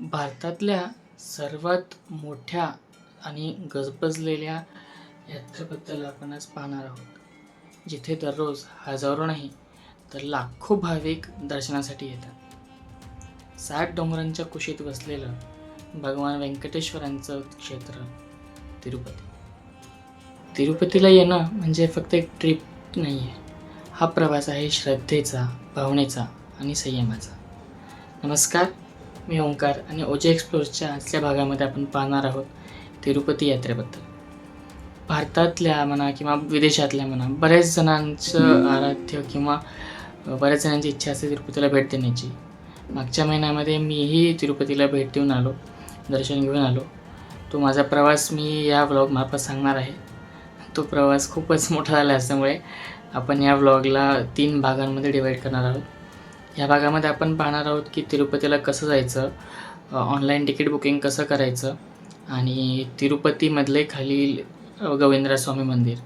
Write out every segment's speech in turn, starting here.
भारतातल्या सर्वात मोठ्या आणि गजबजलेल्या यात्रेबद्दल आपण आज पाहणार आहोत. जिथे दररोज हजारो नाही तर लाखो भाविक दर्शनासाठी येतात. सात डोंगरांच्या कुशीत बसलेलं भगवान व्यंकटेश्वरांचं क्षेत्र तिरुपती. तिरुपतीला येणं म्हणजे फक्त एक ट्रिप नाही आहे हा प्रवास आहे श्रद्धेचा भावनेचा आणि संयमाचा. नमस्कार मी ओंकार आणि ओजे एक्सप्लोरच्या आजच्या भागामध्ये आपण पाहणार आहोत तिरुपती यात्रेबद्दल. भारतातल्या म्हणा किंवा विदेशातल्या म्हणा बऱ्याच जणांचं आराध्य किंवा बऱ्याच जणांची इच्छा असते तिरुपतीला भेट देण्याची. मागच्या महिन्यामध्ये मीही तिरुपतीला भेट देऊन आलो दर्शन घेऊन आलो. तो माझा प्रवास मी या व्लॉगमार्फत सांगणार आहे. तो प्रवास खूपच मोठा झाला असल्यामुळे आपण या व्लॉगला तीन भागांमध्ये डिवाईड करणार आहोत. या भागामध्ये आपण पाहणार आहोत की तिरुपतीला कसं जायचं ऑनलाईन तिकीट बुकिंग कसं करायचं आणि तिरुपतीमधले खालील अ, गोविंदरास्वामी मंदिर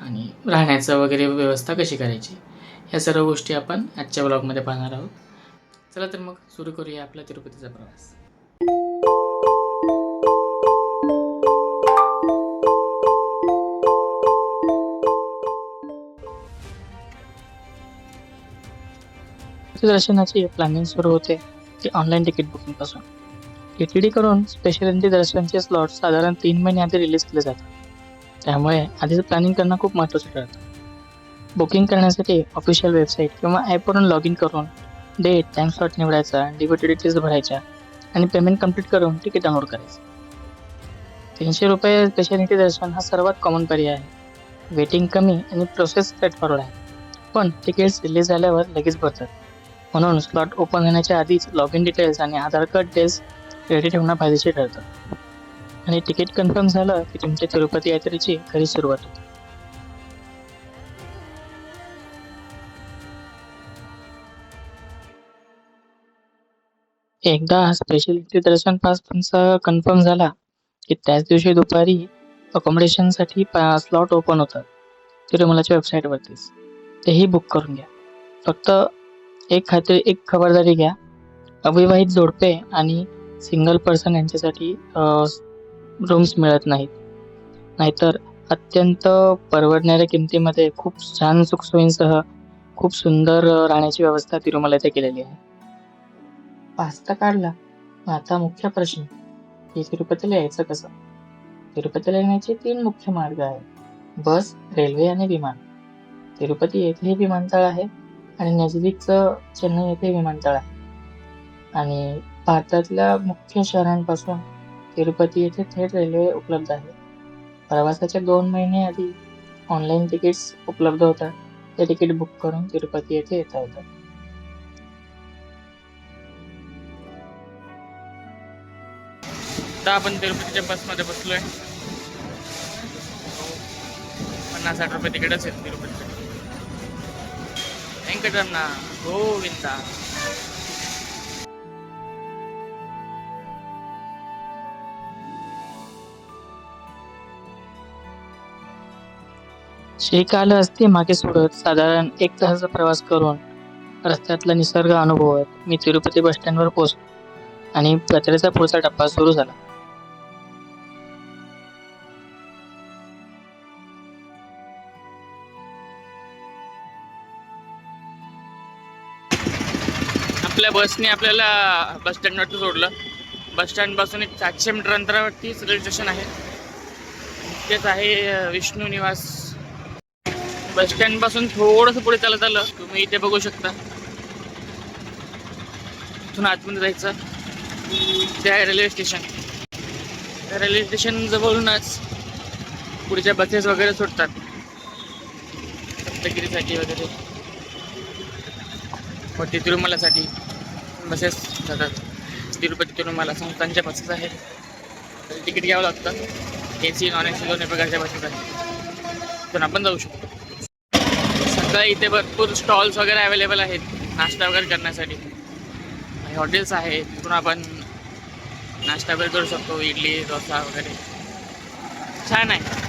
आणि राहण्याचं वगैरे व्यवस्था कशी करायची ह्या सर्व गोष्टी आपण आजच्या ब्लॉगमध्ये पाहणार आहोत. चला तर मग सुरू करूया आपला तिरुपतीचा प्रवास. दर्शनाची प्लॅनिंग सुरू होते. ते ऑनलाईन तिकीट बुकिंगपासून टी टी डी करून स्पेशल एंट्री दर्शनाचे स्लॉट साधारण तीन महिने आधी रिलीज केले जातात. त्यामुळे आधीच प्लॅनिंग करणं खूप महत्त्वाचं ठरतं. बुकिंग करण्यासाठी ऑफिशियल वेबसाईट किंवा ॲपवरून लॉग इन करून डेट टाईम स्लॉट निवडायचा डिबेटी डिटेल्स भरायच्या आणि पेमेंट कंप्लीट करून तिकीट डाउनलोड करायचं. तीनशे रुपये स्पेशल एंट्री दर्शन हा सर्वात कॉमन पर्याय आहे. वेटिंग कमी आणि प्रोसेस स्ट्रेट फॉरवर्ड आहे. पण तिकीट्स रिलीज झाल्यावर लगेच भरतात. म्हणून स्लॉट ओपन होण्याच्या आधीच लॉग इन डिटेल्स आणि आधार कार्ड डिटेल्स रेडी ठेवणं फायदेशीर ठरतं. आणि तिकीट कन्फर्म झालं की तुमच्या तिरुपती यात्रेची खरी सुरुवात होते. एकदा स्पेशल दर्शन पास तुमचा कन्फर्म झाला की त्याच दिवशी दुपारी अकोमोडेशनसाठी स्लॉट ओपन होतात. तिरुमलाच्या वेबसाईटवरतीच तेही बुक करून घ्या. फक्त एक खात्री एक खबरदारी घ्या. अविवाहित जोडपे आणि सिंगल पर्सन यांच्यासाठी रूम्स मिळत नाहीत. नाहीतर अत्यंत परवडणाऱ्या किमतीमध्ये खूप छान सुखसोयींसह खूप सुंदर राहण्याची व्यवस्था तिरुमला इथे केलेली आहे. पास्ता काढला. आता मुख्य प्रश्न की तिरुपतीला यायचं कसं? तिरुपतीला येण्याचे तीन मुख्य मार्ग आहेत. बस रेल्वे आणि विमान. तिरुपती येथे विमानतळ आहे. आणि नजदीकचं चेन्नई येथे विमानतळ आहे. आणि भारतातल्या मुख्य शहरांपासून तिरुपती येथे थेट रेल्वे उपलब्ध आहे. प्रवासाच्या दोन महिने आधी ऑनलाईन तिकीट्स उपलब्ध होतात. ते तिकीट बुक करून तिरुपती येथे येता येतं आता आपण तिरुपतीच्या बसमध्ये बसलोय. पन्नास साठ रुपये तिकीट आहे तिरुपतीच्या व्यंकटरमणा గోవింద शेक असते मागे सोडत साधारण एक तासाचा प्रवास करून रस्त्यातला निसर्ग अनुभवत मी तिरुपती बस स्टँडवर पोहोचलो आणि यात्रेचा पुढचा टप्पा सुरू झाला. आपल्या बसने आपल्याला बस स्टँडवरती सोडलं. बस स्टँडपासून एक सातशे मीटर अंतरावरती रेल्वे स्टेशन आहे. तेच आहे विष्णू निवास. बस स्टँडपासून थोडंसं पुढे चालत आलं तुम्ही इथे बघू शकता. इथून आतमध्ये जायचं. ते आहे रेल्वे स्टेशन त्या रेल्वे स्टेशन जवळूनच पुढच्या बसेस वगैरे सुटतात सप्तगिरीसाठी वगैरे. तिरुमलासाठी. बसेस जातात तिरुपती तिरुमाला संस्थांच्या बसेस आहेत. तर तिकीट घ्यावं लागतं. A C non A C दोन्ही प्रकारच्या बसेस आहेत. तिथून आपण जाऊ शकतो. सध्या इथे भरपूर स्टॉल्स वगैरे अवेलेबल आहेत. नाश्ता वगैरे करण्यासाठी. हॉटेल्स आहेत. तिथून आपण नाश्ता वगैरे करू शकतो. इडली डोसा वगैरे. छान आहे.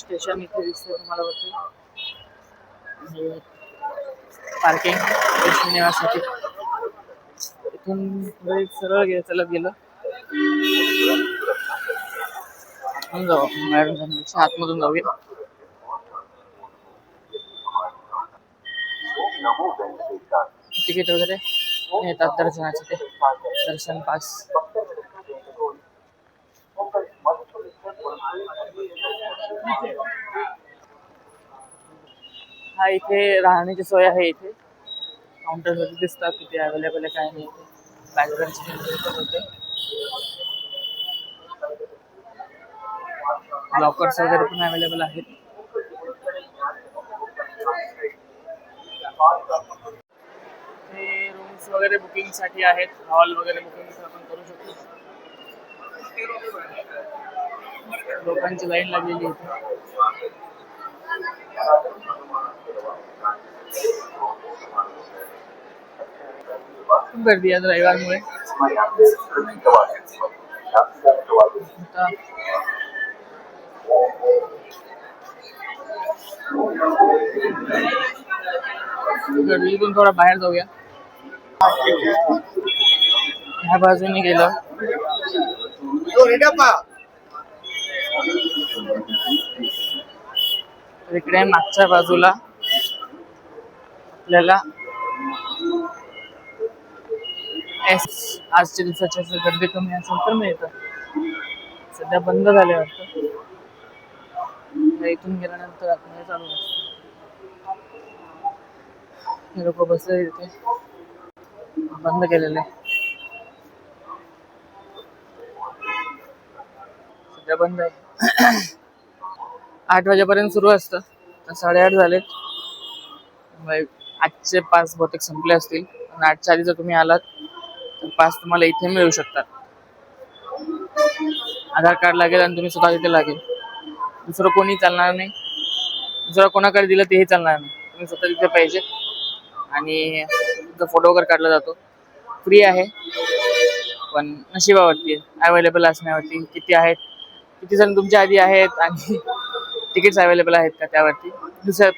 स्टेशन इथे दिसतंय तुम्हाला वाटतं पार्किंग लक्ष्मी निवासाठी इथून सरळ गे चालत गेलं. आतमधून जाऊ मॅडम जाण्यापेक्षा आतमधून जाऊया. तिकीट वगैरे येतात दर्शनाचे ते. दर्शन पास हा इथे राहण्याची सोय आहे इथे. काउंटर वरती दिसतात किती अवेलेबल आहे काय नाही इथे. बॅकग्राऊंडची पण होते. लॉकर्स वगैरे पण अवेलेबल आहेत. रूम्स वगैरे बुकिंगसाठी आहेत. हॉल वगैरे बुकिंग आपण करू शकतो. लोकांची लाईन लागलेली खूप गर्दी आज रविवारमुळे. गर्दीतून थोडा बाहेर जाऊया. ह्या बाजूने गेलं. इकडे मागच्या बाजूला. आपल्याला एस आजच्या दिवसाच्या असं गर्दी कमी असेल तर मिळतं. सध्या बंद झाले वाटतं. इथून गेल्यानंतर आपण चालू असतं. हे लोक बसले इथे. बंद केलेले. सध्या बंद आहे. आठ वाजेपर्यंत सुरू असतं. तर साडेआठ झालेत. आजचे पास बहुतेक संपले असतील. आणि आठच्या आधी जर तुम्ही आलात तर पास तुम्हाला इथे मिळू शकतात. आधार कार्ड लागेल आणि तुम्ही स्वतः तिथे लागेल. दुसरं कोणी चालणार नाही. दुसरं कोणाकडे दिलं तेही चालणार नाही. तुम्ही स्वतः तिथे पाहिजे. आणि तुमचा फोटो वगैरे काढला जातो फ्री आहे. पण नशिबावरती अवेलेबल असण्यावरती. किती आहेत? किती जण तुमच्या आधी आहेत आणि तिकीट्स अवेलेबल आहेत का त्यावरती? दुसऱ्या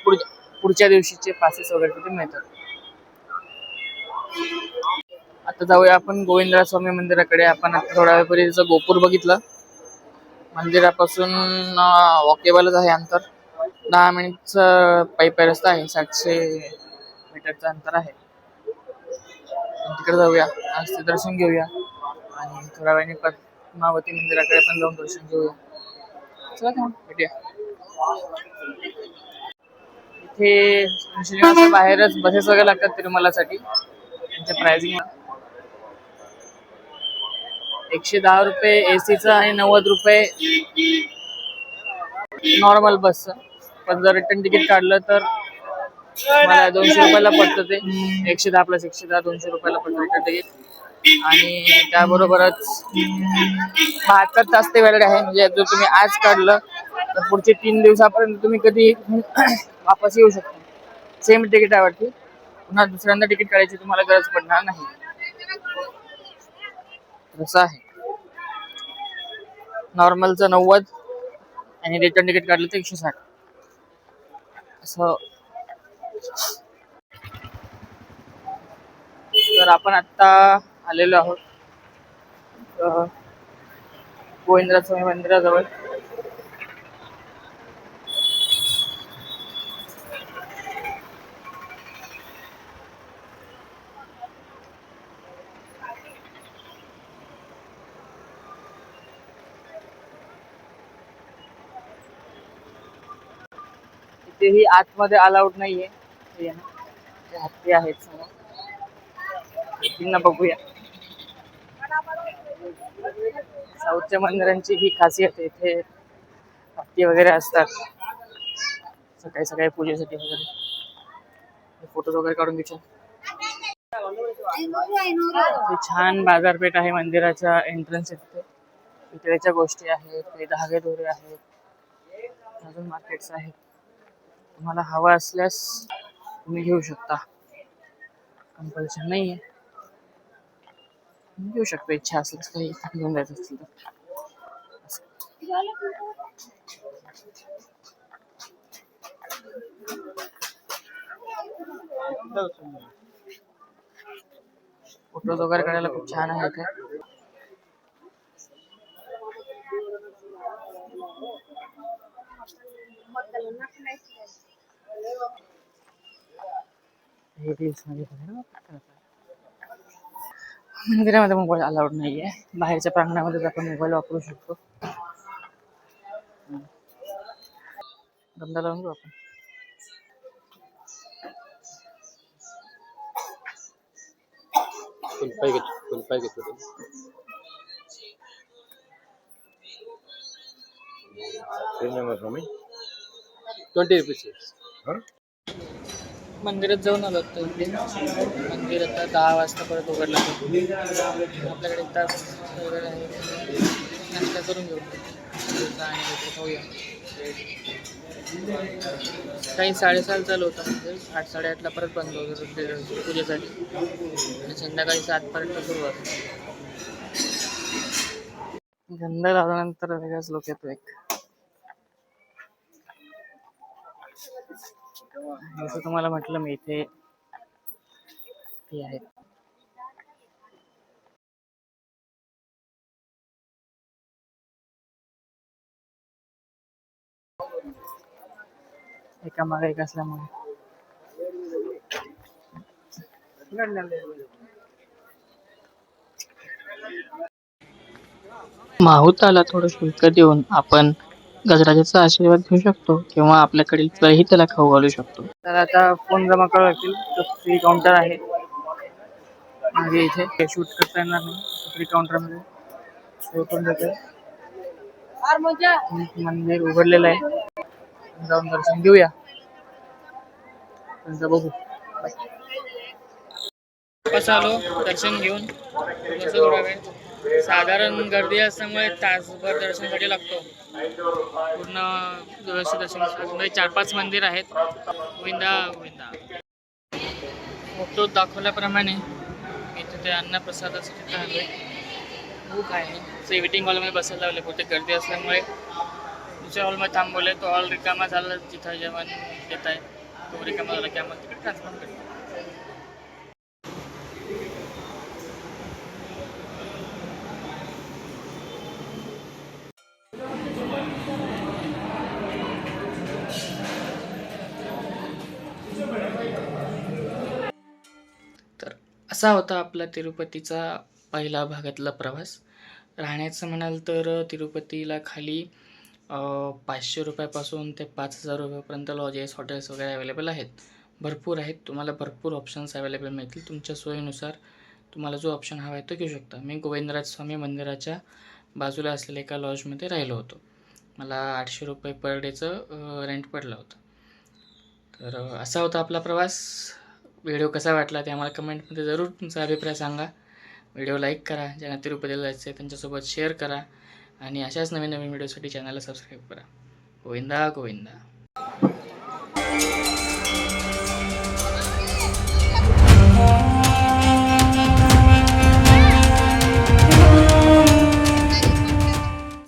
पुढच्या दिवशीचे पासेस वगैरे तिथे मिळतात? आता जाऊया आपण गोविंदराज स्वामी मंदिराकडे. आपण आता थोड्या वेळपूर्वी त्याचं गोपूर बघितलं. मंदिरापासून वॉकेबलच आहे अंतर. दहा मिनिटचं पायी रस्ता आहे. सातशे मीटरचं अंतर आहे. तिकडे जाऊया. आज ते दर्शन घेऊया. आणि थोड्या वेळाने पद्मावती मंदिराकडे पण जाऊन दर्शन घेऊया चला का भेटूया. इथे श्रीनिवासा बाहेरच बसेस वगैरे लागतात तिरुमलासाठी. त्यांच्या प्राइसिंग एकशे दहा रुपये एसीचं आणि नव्वद रुपये नॉर्मल बसचं पण जर रिटर्न तिकीट काढलं तर मला दोनशे रुपयाला पडतं ते. एकशे दहा प्लस एकशे दहा दोनशे रुपयाला पडतं रिटर्न तिकीट आणि त्याबरोबरच बहात्तर तास ते वेळ आहे. म्हणजे जर तुम्ही आज काढलं तर पुढचे तीन दिवसापर्यंत तुम्ही कधी वापस येऊ शकता. सेम तिकिटावरती पुन्हा दुसऱ्यांदा तिकीट काढायची तुम्हाला गरज पडणार नाही. तसं आहे. नॉर्मलचं नव्वद आणि रिटर्न तिकीट काढलं तर एकशे साठ असं. तर आपण आत्ता आलेलो आहोत. अं, स्वामी मंदिराजवळ. तेही आतमध्ये अलाउड नाहीये. आहे. हत्ती आहेत समोर बघूया. साऊथच्या मंदिरांची ही खासियत आहे इथे हत्ती वगैरे असतात. सकाळी सकाळी पूजेसाठी वगैरे. फोटोज वगैरे काढून घ्यायचे छान बाजारपेठ आहे मंदिराच्या एंट्रन्स तिथे. इकडेच्या गोष्टी आहेत धागे दोरे आहेत अजून मार्केट्स आहेत. तुम्हाला हवा असल्यास तुम्ही घेऊ शकता. कंपल्शन नाही आहे घेऊ शकता इच्छा असल्यास काही घेऊन जायचं असतील तर फोटोज वगैरे काढायला खूप छान आहे इथे मंदिरामध्ये मोबाईल अलाउड नाहीये बाहेरच्या प्रांगणामध्ये आपण मोबाईल वापरू शकतो धंदा लावून घेऊ आपण फुल पाय घेतो फुल पाय घेतो ट्वेंटी रुपीज मंदिरात जाऊन आलो होतो. मंदिर आता दहा वाजता परत उघडलं आपल्याकडे एक तास वगैरे आहे. नाश्ता करून घेऊ. आणि खाऊया. काही साडेसात चालू होतं. म्हणजे आठ साडेआठला परत बंद होतं. पूजेसाठी. आणि संध्याकाळी सातपर्यंत सुरू होतं. गंध लावल्यानंतर वेगळाच लोक येतो एक. जसं तुम्हाला म्हटलं मी इथे ते आहेत एका मागे एक असल्यामुळे. माहुताला थोडं शुल्क देऊन आपण गजराजाचा आशीर्वाद घेऊ शकतो किंवा आपल्याकडील तरीही त्याला खाऊ घालू शकतो. तर आता फोन जमा करावा लागतील तर फ्री काउंटर आहे. मागे इथे. शूट करता येणार नाही. फ्री काउंटरमध्ये शो करून देतोय मंदिर उघडलेलं आहे. जाऊन दर्शन घेऊया. त्यांचं बघू. कसं आलो. दर्शन घेऊन. कसं थोडा वेळ साधारण गर्दी असल्यामुळे तासभर दर्शनासाठी लागतो. पूर्ण व्यवस्थित दर्शन म्हणजे चार पाच मंदिर आहेत. गोविंदा गोविंदा. फोटो दाखवल्याप्रमाणे मी तिथे अन्नप्रसादासाठी राहिलो आलोय भूक आहे ते वेटिंग हॉलमध्ये बसायला लावले कुठे गर्दी असल्यामुळे. दुसऱ्या हॉलमध्ये थांबवले तो हॉल रिकामा झाला जिथं जेवण देत आहे तो रिकामा झाला की आम्हाला तिकडे ट्रान्सफर करतो असा होता आपला तिरुपतीचा पहिला भागातला प्रवास. राहण्याचं म्हणाल तर तिरुपतीला खाली पाचशे रुपयापासून ते पाच हजार रुपयापर्यंत लॉजेस हॉटेल्स वगैरे अवेलेबल आहेत. भरपूर आहेत. तुम्हाला भरपूर ऑप्शन्स अवेलेबल मिळतील. तुमच्या सोयीनुसार तुम्हाला जो ऑप्शन हवा आहे तो घेऊ शकता. मी गोविंदराज स्वामी मंदिराच्या बाजूला असलेल्या एका लॉजमध्ये राहिलो होतो. मला आठशे रुपये पर डेचं रेंट पडलं होतं. तर असा होता आपला प्रवास. व्हिडिओ कसा वाटला ते आम्हाला कमेंटमध्ये जरूर तुमचा अभिप्राय सांगा. व्हिडिओ लाईक करा ज्यांना तिरुपतीला जायचं आहे त्यांच्यासोबत शेअर करा आणि अशाच नवीन नवीन व्हिडिओसाठी चॅनलला सबस्क्राईब करा. गोविंदा गोविंदा.